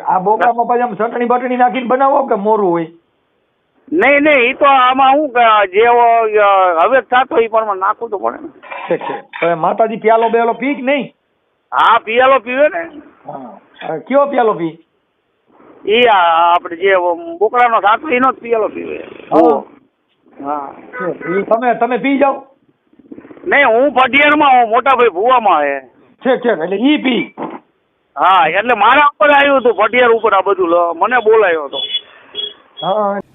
આ બોકડામાં પછી આમ ચટણી બટણી નાખીને બનાવો કે મોરું હોય? નહીં નહીં એ તો આમાં હું જે હવે થતો એ પણ નાખવું તો પડે ને. હવે માતાજી પ્યાલો બેલો પી કે નહીં? હા પિયાલો પીવે ને. કયો પ્યાલો પી? એ આપણે જે બોકડાનો સાતો એનો જ પિયાલો પીવે. હા. તમે તમે પી જાઓ. નહીં હું પટિયારમાં હું મોટા ભાઈ ભુવામાં હે. છે છે એટલે ઈ પી. હા, એટલે મારા ઉપર આવ્યું હતું, પટિયાર ઉપર આ બધું. મને બોલાયો હતો.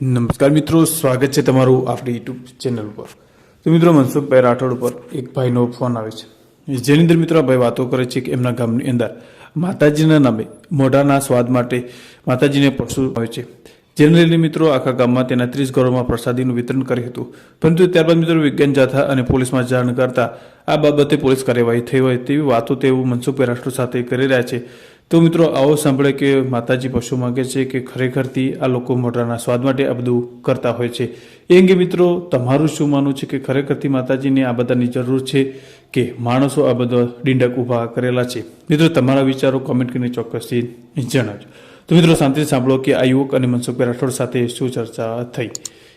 નમસ્કાર મિત્રો, સ્વાગત છે તમારું આપણી યુટ્યુબ ચેનલ ઉપર. તો મિત્રો, મનસુખભાઈ રાઠોડ ઉપર એક ભાઈનો ફોન આવે છે. જેની અંદર મિત્રો ભાઈ વાતો કરે છે કે એમના ગામની અંદર માતાજીના નામે મોઢાના સ્વાદ માટે માતાજીને પશુ આવે છે. જેને લઈને મિત્રો આખા ગામમાં તેના ત્રીસ ઘરોમાં પ્રસાદીનું વિતરણ કર્યું હતું. પરંતુ ત્યારબાદ મિત્રો વિજ્ઞાન જાથા અને પોલીસમાં જાણ કરતા આ બાબતે પોલીસ કાર્યવાહી થઈ હોય તેવી વાતો તેઓ મનસુખભાઈ રાષ્ટ્ર સાથે કરી રહ્યા છે. તો મિત્રો આવો સાંભળે કે માતાજી પશુ માગે છે કે ખરેખરથી આ લોકો મોઢાના સ્વાદ માટે આ બધું કરતા હોય છે. એ અંગે મિત્રો તમારું શું માનવું છે કે ખરેખરથી માતાજીને આ બધાની જરૂર છે કે માણસો આ બધા ડીંડક ઊભા કરેલા છે? મિત્રો તમારા વિચારો કોમેન્ટ કરીને ચોક્કસથી જણાવજો. તો મિત્રો શાંતિથી સાંભળો કે આ યુવક અને મનસુખભાઈ રાઠોડ સાથે શું ચર્ચા થઈ.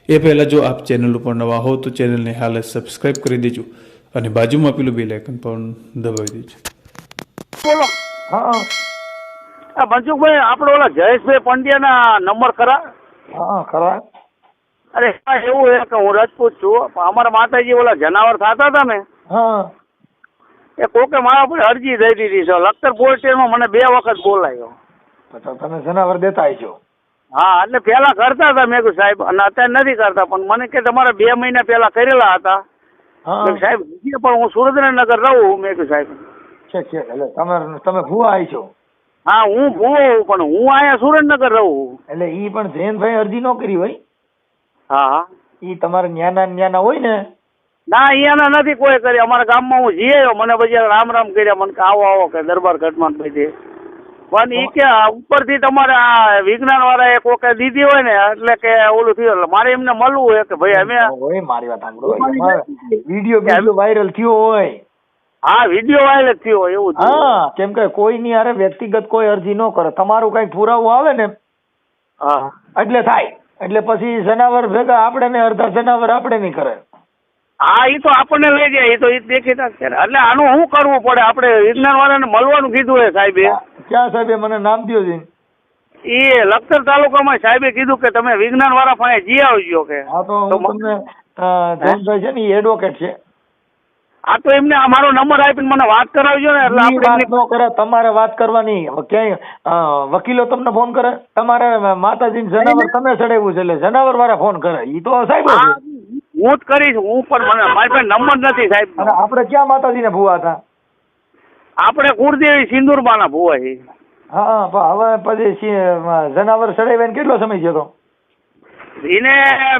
એ પહેલાં જો આપ ચેનલ ઉપર નવા હો તો ચેનલને હાલ સબસ્ક્રાઇબ કરી દેજો અને બાજુમાં પેલું બેલ આઇકન પણ દબાવી દેજો. બોલો હા. આ મનસુખભાઈ આપણે ઓલા જયેશભાઈ પંડ્યાના નંબર ખરા? હા ખરા. અરે હા, એવું છે કે હું રાજપૂત છું અમારા માતાજી ઓલા જનાવર થતા હતા ને? હા. એ કોકે મારા પર અરજી દઈ દીધી છે. લખતર પોલીસ સ્ટેશનમાં મને બે વખત બોલાયો. પછી તમે જનાવર દેતા આવીજો હા એટલે પેલા કરતા હતા મેં કહ્યું સાહેબ. અને અત્યારે નથી કરતા પણ મને કે તમારે બે મહિના પેલા કરેલા હતા. સાહેબ પણ હું સુરેન્દ્રનગર રહું મેં કહ્યું સાહેબ. છે છે એટલે તમે તમે ભૂવા આવી છો. હા હું ભૂવો પણ હું અહીંયા સુરેન્દ્રનગર રહું એટલે ઈ પણ જયંતભાઈ અરજી નો કરી હોય? હા. હા ઈ તમારે ન્યાના ન્યાના હોય ને? ના અહીંયાના નથી કોઈ કરી. અમારા ગામમાં હું આવ્યો મને પછી રામ રામ કર્યા. મને કે આવો આવો કે દરબાર ઘટમાં બધી. પણ એ કે ઉપરથી તમારે આ વિજ્ઞાન વાળા એ કોકે દીધી હોય ને એટલે કે ઓલું થયું. એટલે મારે એમને મળવું હોય કે ભાઈ અમે હોય મારી વાત સાંભળો. વીડિયો વીડિયો વાયરલ થયો હોય. હા વીડિયો વાયરલ થયો હોય એવું. હા કેમ કે કોઈની અરે વ્યક્તિગત કોઈ અરજી ન કરે. તમારું કઈ પુરાવો આવે ને હા. એટલે થાય. એટલે પછી જનાવર ભેગા આપણે ને અડધા જનાવર આપણે નહીં કરે. હા એ તો આપણને લઈ જાય એ તો એ દેખીતા એટલે આનું શું કરવું પડે? આપણે વિજ્ઞાન વાળાને મળવાનું કીધું હોય સાહેબે. ક્યાં સાહેબે મને નામ દ્યો છે એ લખતર તાલુકામાં સાહેબે કીધું કે તમે વિજ્ઞાન વાળા પાસે જી આવજો કે. હા તો હું તમને જયંતભાઈ છે ને એ એડવોકેટ છે. આ તો એમને અમારો નંબર આપીને મને વાત કરાવજો ને એટલે આપણે વાત ન કરે તમારે વાત કરવાની. ક્યાંય વકીલો તમને ફોન કરે? તમારે માતાજી જનાવર તમે ચડાવ્યું છે એટલે જનાવર વાળા ફોન કરે. ઈ તો સાહેબ હા, જ કરીશ હું પણ મને મારી પાસે નંબર નથી સાહેબ. આપણે ક્યાં માતાજીને ભૂવા હતા? આપણે કુળદેવી સિંદુરબાના ભુવા છે હા પણ હવે પછી જનાવર ચડાવ્યા ને કેટલો સમય થયો તો? એને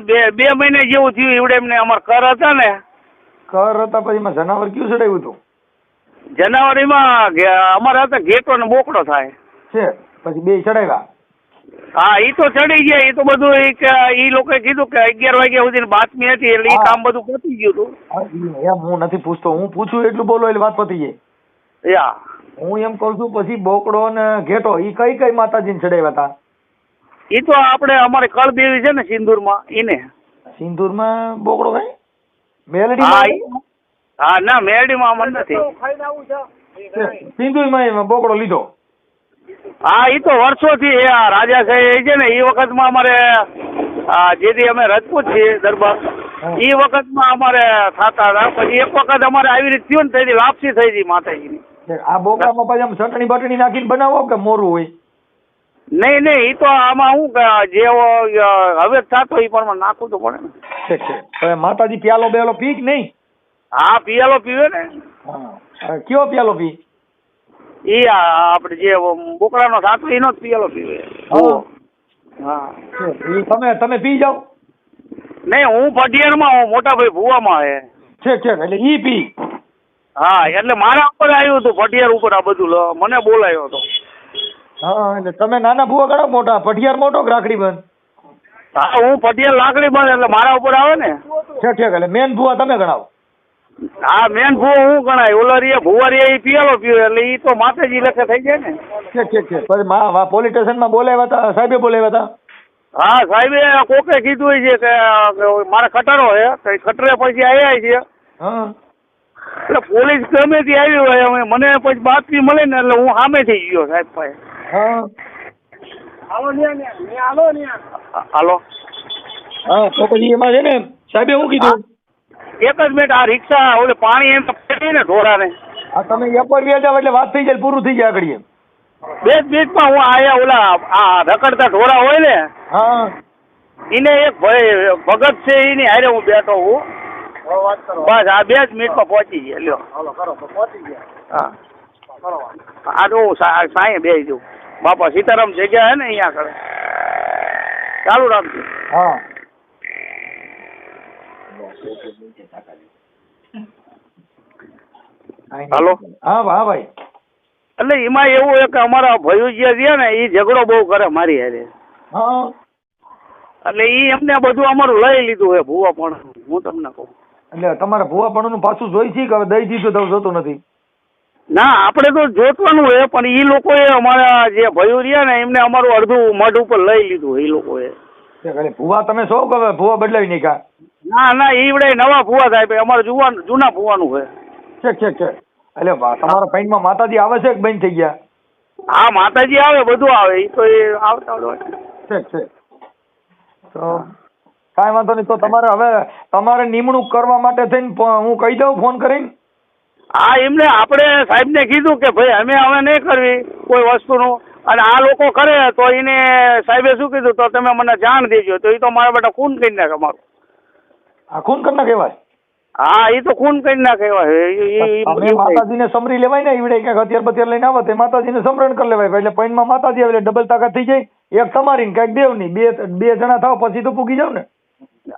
બે બે મહિને જેવું થયું એવડે એમને અમાર કર હતા ને. કર હતા પછી એમાં જનાવર કયું ચડાવ્યું હતું? જનાવરીમાં એમાં અમારે હતા ઘેટો ને બોકડો થાય. છે પછી બે ચડાવ્યા? હા એ તો ચડી ગયા એ તો બધું ઈ કે ઈ લોકોએ કીધું કે અગિયાર વાગ્યા સુધી બાતમી હતી એટલે એ કામ બધું પતી ગયું હતું. એમ હું નથી પૂછતો હું પૂછું એટલું બોલો એટલે વાત પતી જાય. યા. હું એમ કહું છું પછી બોકડો ને ઘેટો ઈ કઈ કઈ માતાજીને ચડાવ્યા હતા એ તો આપણે અમારે કળદેવી છે ને સિંદૂરમાં ઈને. સિંદૂરમાં બોકડો કઈ? હા મેલડી ઈ- હા ના મેરડીમાં અમને નથી. સિંદૂરમાં એમાં બોકડો લીધો. હા એ તો વર્ષોથી એ રાજા સાહેબ છે ને એ વખતમાં અમારે જેથી અમે રજપૂત છીએ દરબાર હા. એ વખતમાં અમારે થતા હતા. પછી એક વખત અમારે આવી રીતે થયું ને તેથી લાપસી થઈ હતી માતાજીની. આ બોકડામાં પાછી આમ ચટણી બટણી નાખીને બનાવો કે મોરું હોય? નહીં નહીં એ તો આમાં હું જે હવે થતો એ પણ નાખવું તો પડે ને. ઠીક છે. હવે માતાજી પ્યાલો બેલો પી કે નહીં? હા પિયાલો પીવે ને. હા. કયો પ્યાલો પી? એ આપણે જે બોકડાનો સાતો એનો જ પિયાલો પીવે. હા. તમે તમે પી જાઓ. નહીં હું પટિયારમાં હું મોટા ભાઈ ભુવામાં હે. છે છે એટલે ઈ પી. હા એટલે મારા ઉપર આવ્યું હતું પટિયાર ઉપર આ બધું મને બોલાયો હતો. હા એટલે તમે નાના ભૂવા ગણો મોટા પઠિયાર મોટો રાખડી બંધ? હા હું પટિયાર લાકડી બને એટલે મારા ઉપર આવે ને. ઠીક ઠીક એટલે મેન ભૂવા તમે ગણાવો. હા મેન ભૂવો હું ગણાય. ઓલા રે એ પિયાલો પીવે એટલે એ તો માતાજી લખે થઈ જાય ને. છે છે છે પછી મા પોલીસ સ્ટેશનમાં બોલાવ્યા હતા સાહેબે બોલાવ્યા હતા? હા સાહેબે કોકે કીધું છે કે કે મારા ખટરો છે કઈ ખટરે પછી આવ્યા છે. હા. એટલે પોલીસ ગમે તે આવી હોય હવે મને પછી બાતમી મળે ને એટલે હું સામે થઈ ગયો સાહેબ ભાઈ. હાલો હા તો પછી એમાં છે ને સાહેબે હું કીધું? એક જ મિનિટ આ રિક્ષા ઓલે પાણી એમ પડી ને ઢોરાને. આ તમે એપર વ્યા જાવ એટલે વાત થઈ જાય પૂરું થઈ જાય આગળ એમ. બે જ મિનિટમાં હું આયા ઓલા આ રખડતા ઢોરા હોય ને હા. એને એક ભાઈ ભગત છે એની હારે હું બેઠો હું. બસ આ બે જ મિનિટમાં પહોંચી ગયા. લ્યો. હા. આ તો હું સાંય બેસી જઉં. બાપા સીતારામ જગ્યા હે ને અહીંયા આગળ? ચાલુ રાખજો. હા. હાલો? હા હા ભાઈ. એટલે એમાં એવું છે કે અમારા ભાઈઓ જે છે ને એ ઝઘડો બહુ કરે મારી હારે. હા. એટલે એ એમને બધું અમારું લઈ લીધું છે ભૂવા પણ. હું તમને કહું. એટલે તમારે ભૂવાપણું પાછું જોઈ છે કે હવે દઈ દીધું તો જોતું નથી? ના આપણે તો જોતવાનું હોય પણ એ લોકોએ અમારા જે ભયો રહ્યા ને એમને અમારું અડધું મઢ ઉપર લઈ લીધું એ લોકોએ. ભૂવા તમે શો કે ભૂવા બદલાવી નાખ્યા? ના ના ઈવડે નવા ભૂવા થાય અમારે જુવાન જૂના ભૂવાનું હોય છે છે છે એટલે તમારા ફાઈનમાં માતાજી આવે છે કે બંધ થઈ ગયા? હા માતાજી આવે બધું આવે એ તો એ આવતા હોય. છે છે તો કાંઈ વાંધો નહીં. તો તમારે હવે તમારે નિમણૂક કરવા માટે થઈને હું કહી દઉં ફોન કરીને? હા એમને આપણે સાહેબને કીધું કે ભાઈ અમે હવે નહીં કરવી કોઈ વસ્તુનું. અને આ લોકો કરે તો એને સાહેબે શું કીધું? તો તમે મને જાણ દેજો. તો એ તો મારા બેટા ખૂન કરી નાખે મારું. હા ખૂન કરી નાખે ભાઈ હા એ તો ખૂન કરી નાખે એવા માતાજીને સમરી લેવાય ને ઈવડે ક્યાંક હથિયાર બથિયાર લઈને આવે તે માતાજીને સમરણ કરી લેવાય. એટલે પૈનમાં માતાજી આવે એટલે ડબલ તાકાત થઈ જાય. એક તમારી ને ક્યાંક દેવની બે બે જણા થાવ પછી તો પૂગી જાવ ને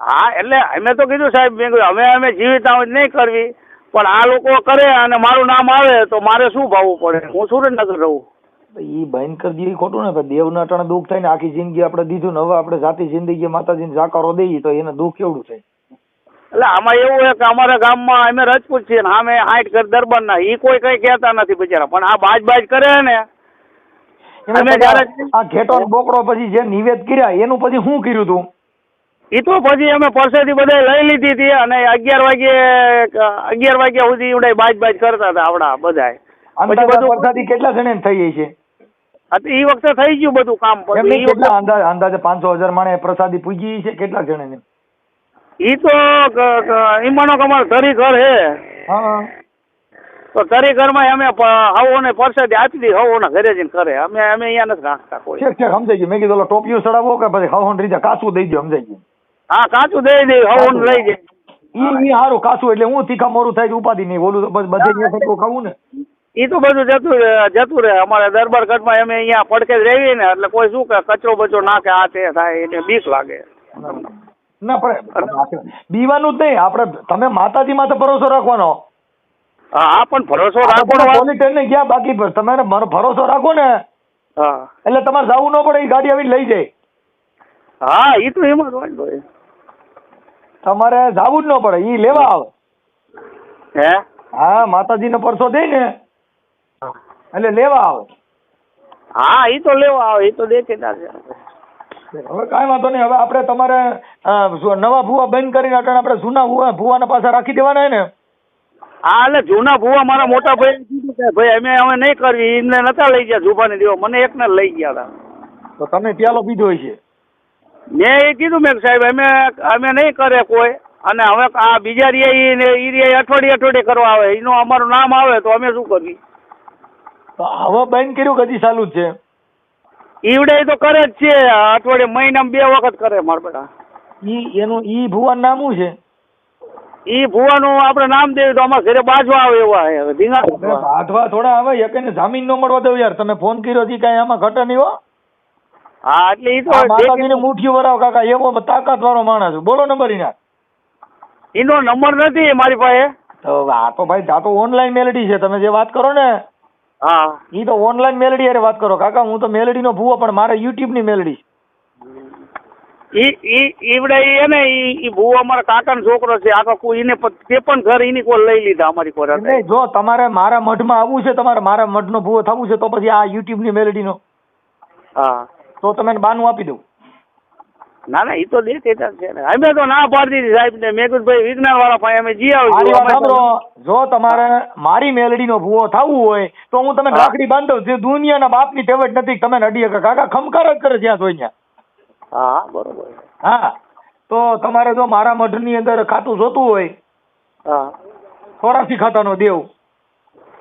હા એટલે અમે તો કીધું સાહેબ મેં કીધું અમે અમે જીવિત આવું નહીં કરવી. પણ આ લોકો કરે અને મારું નામ આવે તો મારે શું ભાવવું પડે? હું સુરેન્દ્રનગર રહું. એ બંધ કરી ખોટું ને દેવના અટાણે દુઃખ થાય ને આખી જિંદગી આપણે દીધું ને હવે આપણે જાતિ જિંદગી માતાજીને જાકારો દઈએ તો એને દુઃખ કેવડું થાય? એટલે આમાં એવું છે કે અમારા ગામમાં અમે રજપૂત છીએ ને અમે હાઈટ કર દરબારના. એ કોઈ કઈ કહેતા નથી બિચારા. પણ આ બાજ બાજ કરે ને અમે પછી આ ઘેટો બોકડો પછી જે નિવેદ કર્યા એનું પછી શું કર્યું તું? એ તો પછી અમે પરસેથી બધા લઈ લીધી હતી અને અગિયાર વાગે અગિયાર વાગ્યા સુધી ઉડાય બાજ બાજ કરતા હતા આવડા બધા પછી બધું વરસાદી કેટલા જણે થઈ ગઈ છે? એ વખતે થઈ ગયું બધું કામ કેટલા અંદાજે અંદાજે પાંચસો હજાર માણે પ્રસાદી પૂજી છે? કેટલા જણે ઈ તો ઈમાનો કમાલ ધરી ઘર હે. હા તો ઘર ઘરમાં અમે હવોને પરસાદી આપી દઈએ હવોના ઘરે જઈને કરે. અમે અમે અહીંયા નથી રાખતા કોઈ. છેક સમજાઈ ગયું. મેં કીધું ટોપિયું સડાવો કે પછી હવો ને રીતે કાચું દઈ દો સમજાઈ ગયું. હા કાચું દઈ દે હવોને લઈ જાય ઈ ઈ હારું કાચું એટલે હું તીખા મોરું થાય ઉપાધી નહીં. બોલું બધે ખાવું ને. ઈ તો બધું જતું રહે જતું રહે અમારે દરબાર કટમાં અમે અહીંયા પડકે જ રહીએ ને એટલે કોઈ શું કે કચરો બચરો નાખે આ તે થાય એટલે બીક લાગે. ના પણ બીવાનું જ નહીં. આપણે તમે માતાજી માથે ભરોસો રાખવાનો. હા પણ ભરોસો રાખવાનો પોલીસ સ્ટેશને ગયા બાકી તમે એને ભરોસો રાખો ને. હા. એટલે તમારે જવું ન પડે એ ગાડી આવી લઈ જાય. હા એ તો એમાં જ હોય ને. તમારે જવું જ ન પડે. ઈ લેવા આવે. હે? હા માતાજીનો પરસો દે ને. એટલે લેવા આવે. હા ઈ તો લેવા આવે ઈ તો દેખેદાર છે હવે કાંઈ વાંધો નહીં. હવે આપણે તમારે નવા ભૂવા બંધ કરીને અટાણે આપણે જૂના ભૂવા ભૂવાના પાછા રાખી દેવાના ને હા એટલે જૂના ભૂવા મારા મોટા ભાઈ કીધું કે ભાઈ અમે હવે નહીં કરવી. એમને નતા લઈ ગયા જુબાની દેવા. મને એકને લઈ ગયા હતા. તો તમે પ્યાલો પીધો હોય છે મેં એ કીધું મેં સાહેબ અમે અમે નહીં કરે કોઈ. અને હવે આ બીજા રિયા ને ઈ રિયા અઠવાડિયે અઠવાડિયે કરવા આવે. એનું અમારું નામ આવે તો અમે શું કરવી તો હવે બંધ કર્યું કદી ચાલુ જ છે? ઈવડે તો કરે જ છે. અઠવાડિયે મહિનામાં બે વખત કરે મારા બેટા. ઈ એનું ઈ ભુવન નામ શું છે? ઈ ભુવાનું આપણે નામ દેવું તો અમારા ઘરે બાજવા આવે એવા ધીંગા બાજવા થોડા આવે એકને જામીન ન મળવા દઉં યાર. તમે ફોન કર્યો હતી કાંઈ આમાં ઘટે નહીં હો. હા એટલે ઈ તો માતાજીને મુઠ્ઠીઓ વરાવ કાકા એવો તાકાત વાળો માણસ. બોલો નંબર એના એનો નંબર નથી મારી પાસે. તો આ તો ભાઈ આ તો ઓનલાઈન મેલેડી છે. તમે જે વાત કરો ને હા. ઈ તો ઓનલાઈન મેલેડી અરે વાત કરો. કાકા હું તો મેલેડીનો ભૂવો પણ મારે યુટ્યુબની મેલેડી ઈ ઈ ઈવડે એ ને ઈ ભૂવો અમારા કાકાનો છોકરો છે. આખો કોઈ એને તે પણ ઘર એની કોઈ લઈ લીધા અમારી કોરા નહીં, જો તમારે મારા મઢમાં આવવું છે તમારે મારા મઢનો ભૂવો થવું છે તો પછી આ યુટ્યુબની મેલેડી નો. હા. તો તમે બાનું આપી દઉં. ના ના એ તો દેખેતા છે ને. અમે તો ના પાડી દીધી સાહેબ ને. મેં કીધું ભાઈ વિજ્ઞાન વાળા પાસે અમે જી આવીશું. જો તમારે મારી મેલડીનો ભૂવો થવું હોય તો હું તમે. રાખડી બાંધો. જે દુનિયાના બાપની ટેવટ નથી તમે નડી શકે કાકા ખમકાર જ કરે જ્યાં જોઈ હા બરોબર. હા. તો તમારે જો મારા મઢની અંદર ખાતું જોતું હોય હા. ચોરાસી ખાતાનો દેવ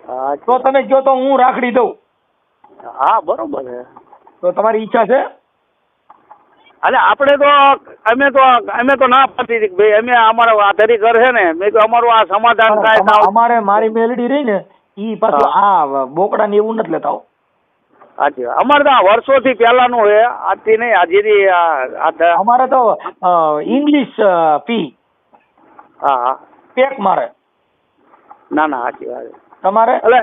હા તો તમે કહો તો હું રાખડી દઉં. હા બરોબર છે. તો તમારી ઈચ્છા છે? અરે આપણે તો અમે તો અમે તો ના પાડી હતી ભાઈ અમે અમારો આધારી ઘર છે ને મેં અમારું આ સમાધાન થાય અમારે મારી મેલડી રહી ને ઈ પાછું આ બોકડા ને એવું નથી લેતા સાચી. અમારે તો વર્ષોથી પહેલાનું છે આજથી નહીં આજથી આ આ અમારે તો ઇંગ્લિશ ફી. હા પેક મારે. ના ના સાચી વાત તમારે? એટલે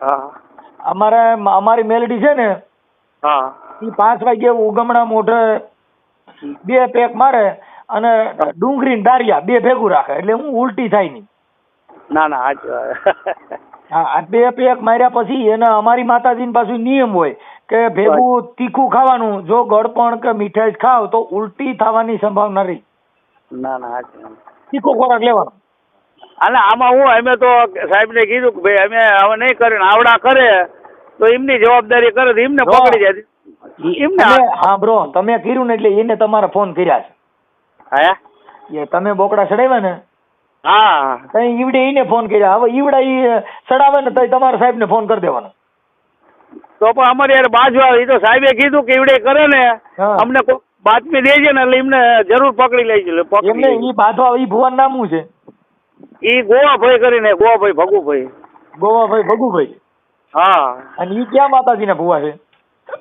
હા. અમારે અમારી મેલડી છે ને હા. એ પાંચ વાગે ઉગમણા મોઢે બે પેક મારે અને ડુંગળી ને દારિયા બે ભેગું રાખે એટલે હું ઉલટી થાય નહીં. ના ના સાચી હા આ બે પેક માર્યા પછી એને અમારી માતાજીને પાછું નિયમ હોય કે ભેગું તીખું ખાવાનું જો ગળપણ કે મીઠાઈ ખાવ તો ઉલટી થવાની સંભાવના રહી. ના ના. તીખો ખોરાક લેવાનો. અને આમાં હું અમે તો સાહેબને કીધું કે ભાઈ અમે હવે નહીં કરે આવડા કરે તો એમની જવાબદારી કરે તો એમને પકડી જાય એમને હા બ્રો તમે કર્યું ને એટલે એને તમારા ફોન કર્યા હા? એ તમે બોકડા ચડાવ્યા ને? હા. તઈ ઈવડે એને ફોન કર્યા. હવે ઈવડા ઈ ચડાવે ને તો તમારા સાહેબને ફોન કરી દેવાનો. તો પણ અમારે યાર બાજુ આવે. એ તો સાહેબે કીધું કે એવડે કરે ને અમને કોઈ બાતમી દેજે ને એટલે એમને જરૂર પકડી લેજો એમને ઈ બાંધવા ઈ ભુવન નામું છે. ઈ ગોવાભાઈ કરીને ગોવાભાઈ ભગુભાઈ. ગોવાભાઈ ભગુભાઈ? હા. અને ઈ ક્યાં માતાજીના ભુવા છે?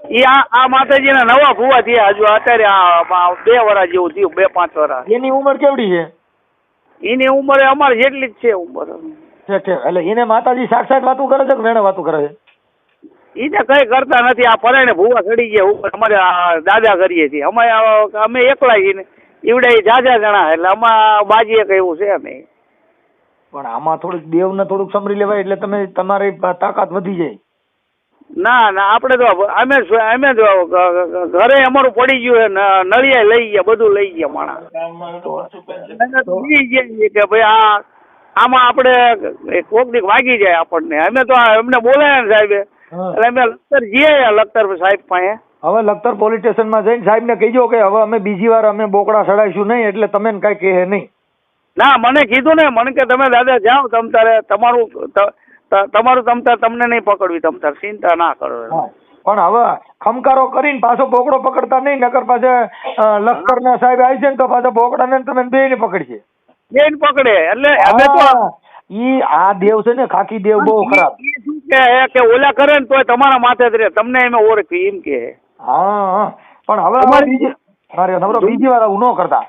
ઈ આ આ માતાજીના નવા ભુવા થયા હજુ અત્યારે આ બે વરા જેવું થયું બે પાંચ વરા એની ઉંમર કેવડી છે? એની ઉંમર અમારે જેટલી જ છે ઉંમર. એટલે એને માતાજી સાક્ષાત વાતું કરે છે કે વેણે વાતું કરે છે? એને કઈ કરતા નથી આ પરાણે ભૂવા ચડી ગયા ઉપર અમારે આ દાદા કરીએ છીએ. અમે અમે એકલા છીએ ને ઈવડે જાજા જણા એટલે અમારા બાજીએ એક એવું છે નહીં. પણ આમાં થોડુંક દેવને થોડુંક સમરી લેવાય એટલે તમે તમારી તાકાત વધી જાય. ના ના આપણે તો અમે અમે તો ઘરે અમારું પડી ગયું છે નળિયા લઈ ગયા બધું લઈ ગયા માણા કે ભાઈ આ આમાં આપણે કોક દીક વાગી જાય આપણને. અમે તો એમને બોલાયા ને સાહેબે. એટલે અમે લખતર જઈએ લખતર સાહેબ પાસે. હવે લખતર પોલીસ સ્ટેશનમાં જઈને સાહેબને કહીજો કે હવે અમે બીજી વાર અમે બોકડા સડાઈશું નહીં એટલે તમે કઈ કહે નહીં. ના મને કીધું ને મને કે તમે દાદા જાઓ તમ તારે તમારું તમારું તમતાર તમને નહીં પકડવી તમ તાર ચિંતા ના કરો. પણ હવે ખમકારો કરીને પાછો બોકડો પકડતા નહીં નકર પાસે લશ્કર ના સાહેબ આવી છે ને તો પાછો બોકડા ને તમે બેયને પકડશે. બેન પકડે એટલે અમે તો ઈ આ દેવ છે ને ખાકી દેવ બહુ ખરાબ. કે કે ઓલા કરે ને તોય તમારા માથે જ રહે તમને એમ ઓળખી એમ કે. હા. પણ હવે બીજી અરે બીજી વાર આવું ન કરતા.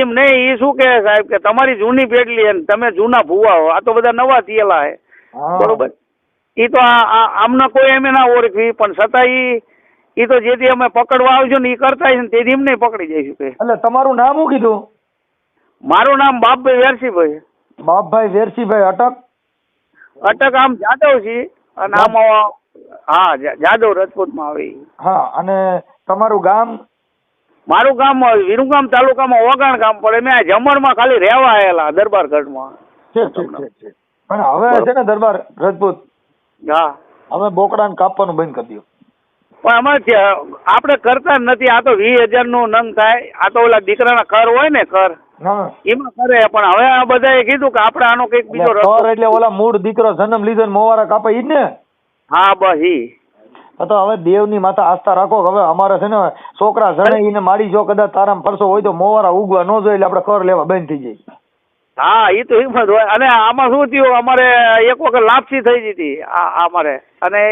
એમ નહીં એ શું કે સાહેબ કે તમારી જૂની પેટલી અને તમે જૂના ભૂવા હો. આ તો બધા નવા થયેલા હે. બરોબર? એ તો આમને કોઈ એમ ના ઓળખવી પણ છતાં એ એ તો જેથી અમે પકડવા આવજો ને એ કરતા ને તેથી એમને પકડી જઈશું કે. એટલે તમારું નામ શું કીધું? મારું નામ બાપભાઈ વેરસીભાઈ. બાપભાઈ વેરસીભાઈ અટક? અટક આમ જાદવ છે. અને આમ હા જાદવ રાજપૂતમાં આવે હા અને તમારું ગામ? મારું ગામ વિરુગામ તાલુકામાં ઓગાણ ગામ પડે મેં જમણમાં ખાલી રહેવા આવેલા દરબારગઢમાં. પણ હવે છે ને દરબાર રજપૂત. હા. હવે બોકડાને કાપવાનું બંધ કરી દો પણ અમે આપણે કરતા નથી. આ તો વીસ હજારનું નંગ થાય. આ તો ઓલા દીકરાના કર હોય ને કર એમાં કરે પણ હવે આ બધાએ કીધું કે આપણે આનો કંઈક બીજો કર એટલે ઓલા મૂળ દીકરો જન્મ લીધો ને મોવારા કાપે ઈ જ ને? હા બસ ઈ. તો હવે દેવની માતા આસ્થા રાખો હવે અમારે છે ને છોકરા જણે માડી જો કદાચ તારામ ફરસો હોય તો મોવારા ઉગવા ન જોઈએ એટલે આપણે કર લેવા બંધ થઈ જાય. હા એ તો હિંમત હોય. અને આમાં શું થયું? અમારે એક વખત લાપસી થઈ ગઈ હતી અમારે. અને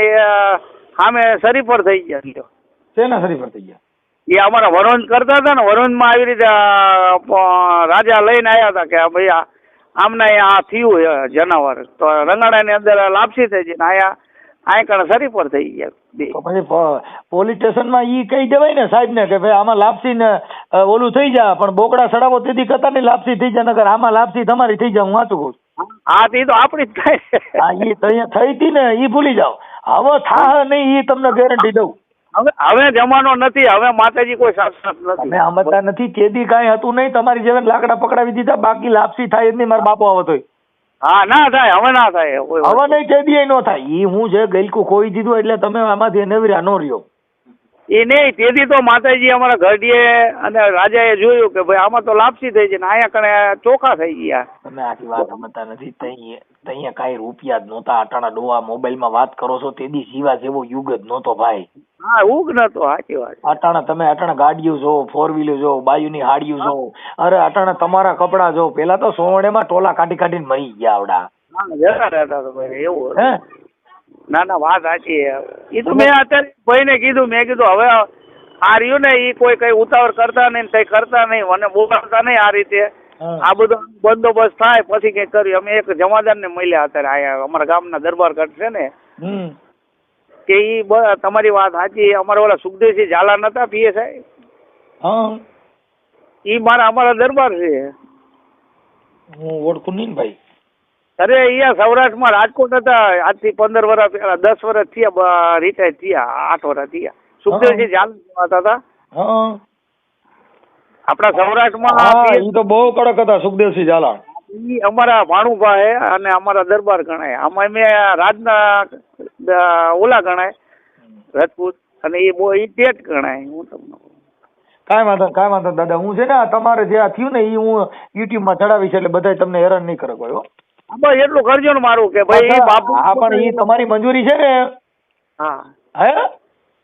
સામે શરીફર થઈ ગયા. શેના પર થઈ ગયા? એ અમારા વરોંજ કરતા હતા ને વરોંજમાં આવી રીતે રાજા લઈને આવ્યા હતા કે ભાઈ આમને આ થયું જનાવર. તો રંગાડાની અંદર લાપસી થઈ ગઈ ને આયા આ કણ સરી પર થઈ ગયા તો પછી પોલીસ સ્ટેશનમાં ઈ કહી દેવાય ને સાહેબ ને કે ભાઈ આમાં લાપસી ને ઓલું થઈ જા પણ બોકડા સડાવો તેથી કતા ની લાપસી થઈ જાય નગર આમાં લાપસી તમારી થઈ જાય હું વાંચું કહું હા તે તો આપણી જ થાય. હા ઈ તો અહીંયા થઈ હતી ને ઈ ભૂલી જાઓ. હવે થા નહીં ઈ તમને ગેરંટી દઉં. હવે હવે જમાનો નથી હવે માતાજી કોઈ શાસન નથી. અમે સમજતા નથી કેદી કાંઈ હતું નહીં તમારી જેમ લાકડા પકડાવી દીધા બાકી લાપસી થાય જ નહીં મારા બાપો આવતો તોય હા ના થાય હવે ના થાય હવે નહીં તેદી નો થાય. ઈ હું છે ગઈલકું ખોઈ દીધું એટલે તમે આમાંથી નવરા નો રહ્યો. એ નહીં તેથી તો માતાજી અમારા ઘરડીએ અને રાજાએ જોયું કે ભાઈ આમાં તો લાપસી થઈ છે ને અહીંયા કણે ચોખા થઈ ગયા. તમે આખી વાત સમજતા નથી. તઈ કાંઈ રૂપિયા જ નહોતા અટાણા ડોવા મોબાઈલમાં વાત કરો છો તેદી જીવા જેવો યુગ જ નહોતો ભાઈ. હા ઉગ નતો સાચી વાત. અટાણા તમે અટાણા ગાડીઓ જો ફોર વ્હીલર જો બાયુની હાડીઓ જો અરે અટાણા તમારા કપડા જો પેલા તો સોવણેમાં ટોલા કાઢી કાઢીને મરી ગયા આવડા. તો એવું હે. ના ના વાત સાચી એ તો મેં અત્યારે ભાઈને કીધું મેં કીધું હવે આ રહ્યું ને એ કોઈ કઈ ઉતાવળ કરતા નહીં કઈ કરતા નહીં મને બોલાવતા નહીં આ રીતે. આ બધો બંદોબસ્ત થાય પછી કઈ કર્યું. અમે એક જમાદારને મળ્યા અત્યારે અહીંયા અમારા ગામના દરબાર કટ છે ને. કે ઈ તમારી વાત સાચી અમારા ઓલા સુખદેવસિંહ ઝાલા નતા પીએસઆઈ? ઈ મારા અમારા દરબાર છે. હું ઓળખું નહીં ભાઈ. અરે અહીંયા સૌરાષ્ટ્રમાં રાજકોટ હતા. આજથી પંદર વર્ષ પહેલા દસ વર્ષ થયા રિટાયર થયા આઠ વર્ષ થયા. સુખદેવજી જાલ હતા? આપણા સૌરાષ્ટ્રમાં તો બહુ કડક હતા સુખદેવસિંહ ઝાલા. ઈ અમારા ભાણુભાઈ અને અમારા દરબાર ગણાય. આમાં મેં રાજના ઓલા ગણાય રાજપૂત અને એ બહુ ટેટ ગણાય હું તમને કાંઈ વાંધો કાંઈ વાંધો દાદા. હું છે ને તમારે જે આ થયું ને એ હું યુટ્યુબમાં ચડાવીશ એટલે બધા તમને હેરાન નહીં કરે કોઈ બસ એટલું કરજો ને મારું કે ભાઈ બાપુ હા પણ એ તમારી મંજૂરી છે ને? હા. હે?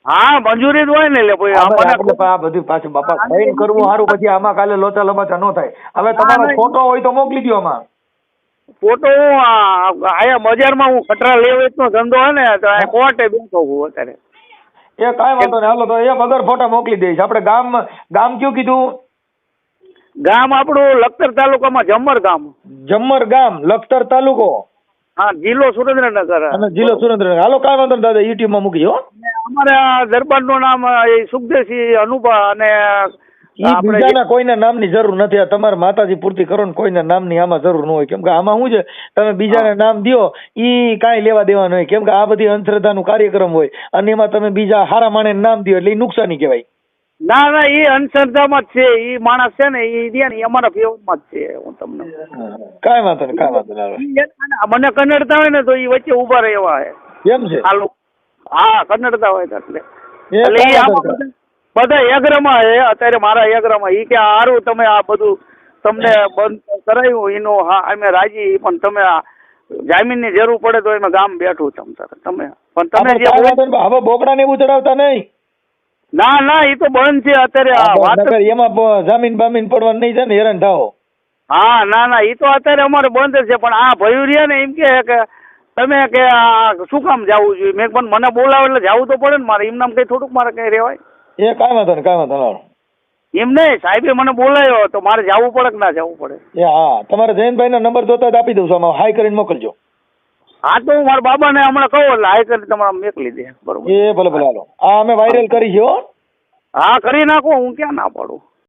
હા મંજૂરી જ હોય ને એટલે ભાઈ આ આપણે આ બધું પાછું બાપા સહીન કરવું સારું પછી આમાં કાલે લોચા લમાચા ન થાય. હવે તમારો ફોટો હોય તો મોકલી દો આમાં. ફોટો હું આયા બજારમાં હું કટરા એટલો ધંધો હે ને તો આ કોર્ટે બેઠો હું અત્યારે. એ કાંઈ વાંધો નહીં. હાલો તો એ વગર ફોટા મોકલી દઈશ. આપણે ગામ ગામ કયું કીધું? ગામ આપણું લખતર તાલુકામાં જમર ગામ. જમ્મર ગામ લખતર તાલુકો? હા જિલ્લો સુરેન્દ્રનગર. અને જિલ્લો સુરેન્દ્રનગર. હાલો કાંઈ વાંધો નહીં દાદા યુટ્યુબમાં મૂકી હો. અમારા દરબારનું નામ એ સુખદેવસિંહ અનુભા અને બીજાના કોઈના નામની જરૂર નથી. આ તમારે માતાજી પૂર્તિ કરો ને કોઈના નામની આમાં જરૂર ન હોય. કેમ કે આમાં શું છે? તમે બીજાના નામ દો ઈ કાંઈ લેવા દેવાનું હોય કેમ કે આ બધી અંધશ્રદ્ધાનું કાર્યક્રમ હોય. અને એમાં તમે બીજા હારા માણે નામ દો એટલે એ નુકસાની કહેવાય. ના ના એ અંધશ્રદ્ધામાં જ છે. એ માણસ છે ને એ દે ને અમારા ફેવરમાં જ છે હું તમને કાંઈ વાંધો નહીં કાંઈ વાંધો નહીં મને કન્નડતા હોય ને તો એ વચ્ચે ઊભા રહેવા હે. કેમ છે? હાલો. હા કન્નડતા હોય એટલે. એટલે એ આમાં બધા એગ્રમાં હે અત્યારે મારા એગ્રમાં એ કે હારું તમે આ બધું તમને બંધ કરાયું એનું હા અમે રાજી પણ તમે આ જામીનની જરૂર પડે તો એમાં ગામ બેઠું તમ તમે. પણ તમે જે. હવે બોકડા ને એવું ચડાવતા નહીં. ના ના એ તો બંધ છે અત્યારે. આ વાત એમાં જામીન બામીન પડવાનું નહીં છે ને હેરાન થાઓ. હા ના ના એ તો અત્યારે અમારે બંધ છે પણ આ ભયું રહ્યા ને એમ કે તમે કે શું કામ જવું જોઈએ? મેં પણ મને બોલાવે એટલે જવું તો પડે ને મારે એમનામ કઈ થોડુંક મારે કઈ રહેવાય. એ કાંઈ વાંધો કઈ કાંઈ વાંધો એમ નહીં સાહેબે મને બોલાવ્યો તો મારે જવું પડે કે ના જવું પડે? એ હા તમારે જયંતભાઈનો નંબર જોતા જ આપી દઉં છું આમાં હાઈ કરીને મોકલજો. હા તો હું મારા બાબાને હમણાં કહું એટલે હાઈ કરી તમારે મેકલી દે બરોબર. એ ભલે ભલે હાલો. આ અમે વાયરલ કરી છે હો. હા કરી નાખો હું ક્યાં ના પાડું?